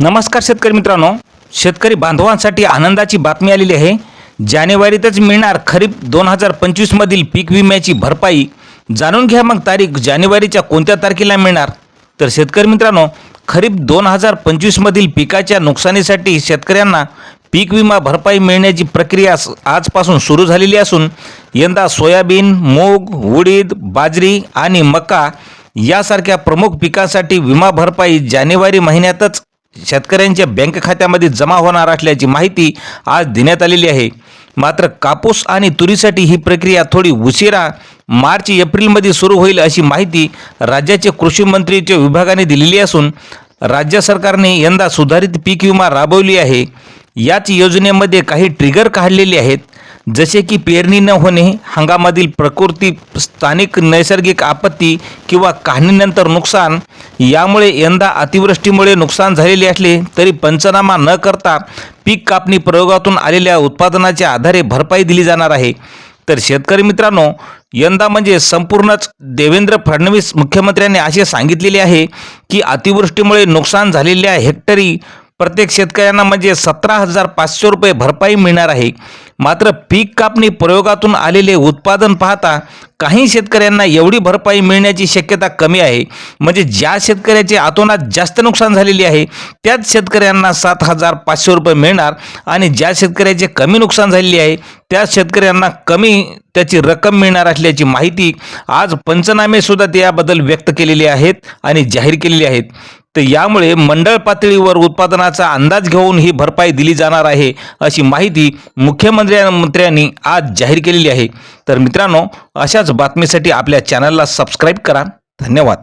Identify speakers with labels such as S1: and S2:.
S1: नमस्कार शेतकरी मित्रांनो. शेतकरी बांधवांसाठी आनंदाची बातमी आलेली आहे. जानेवारीतच मिळणार खरीप दोन हजार पंचवीसमधील पीक विम्याची भरपाई. जाणून घ्या मग तारीख जानेवारीच्या कोणत्या तारखेला मिळणार? तर शेतकरी मित्रांनो खरीप दोन हजार पंचवीसमधील पिकाच्या नुकसानीसाठी शेतकऱ्यांना पीक विमा भरपाई मिळण्याची प्रक्रिया आजपासून सुरू झालेली असून यंदा सोयाबीन मूग उडीद बाजरी आणि मका यासारख्या प्रमुख पिकांसाठी विमा भरपाई जानेवारी महिन्यातच शेतकऱ्यांच्या बँक खात्यामध्ये जमा होणार असल्याची माहिती आज देण्यात आलेली आहे. मात्र कापूस आणि तुरीसाठी ही प्रक्रिया थोडी उशिरा मार्च एप्रिलमध्ये सुरू होईल अशी माहिती राज्याचे कृषी मंत्रीच्या विभागाने दिलेली असून राज्य सरकारने यंदा सुधारित पीक विमा राबवली आहे. याच योजनेमध्ये काही ट्रिगर काढलेले आहेत. जसे की पेरणी न होणे हंगामातील प्रकृती स्थानिक नैसर्गिक आपत्ती किंवा काढणीनंतर नुकसान यामुळे यंदा अतिवृष्टीमुळे नुकसान झालेले असले तरी पंचनामा न करता पीक कापणी प्रयोगातून आलेल्या उत्पादनाच्या आधारे भरपाई दिली जाणार आहे. तर शेतकरी मित्रांनो यंदा म्हणजे संपूर्णच देवेंद्र फडणवीस मुख्यमंत्र्यांनी असे सांगितलेले आहे की अतिवृष्टीमुळे नुकसान झालेल्या हेक्टरी प्रत्येक शेतकऱ्यांना म्हणजे सतरा हजार पाचशे रुपये भरपाई मिळणार आहे. मात्र पीक कापणी प्रयोगातून आलेले उत्पादन पाहता काही शेतकऱ्यांना एवढी भरपाई मिळण्याची शक्यता कमी आहे. म्हणजे ज्या शेतकऱ्याचे आतोनात जास्त नुकसान झालेली आहे त्याच शेतकऱ्यांना सात हजार पाचशे रुपये मिळणार आणि ज्या शेतकऱ्याचे कमी नुकसान झालेली आहे त्या शेतकऱ्यांना कमी त्याची रक्कम मिळणार असल्याची माहिती आज पंचनामेसुद्धा त्याबद्दल व्यक्त केलेली आहेत आणि जाहीर केलेली आहेत. तर यामुळे मंडळ पातळीवर उत्पादनाचा अंदाज घेऊन ही भरपाई दिली जाणार आहे अशी माहिती मुख्यमंत्र्या मंत्र्यांनी आज जाहीर केलेली आहे. तर मित्रांनो अशाच बातमीसाठी आपल्या चॅनलला सबस्क्राईब करा. धन्यवाद.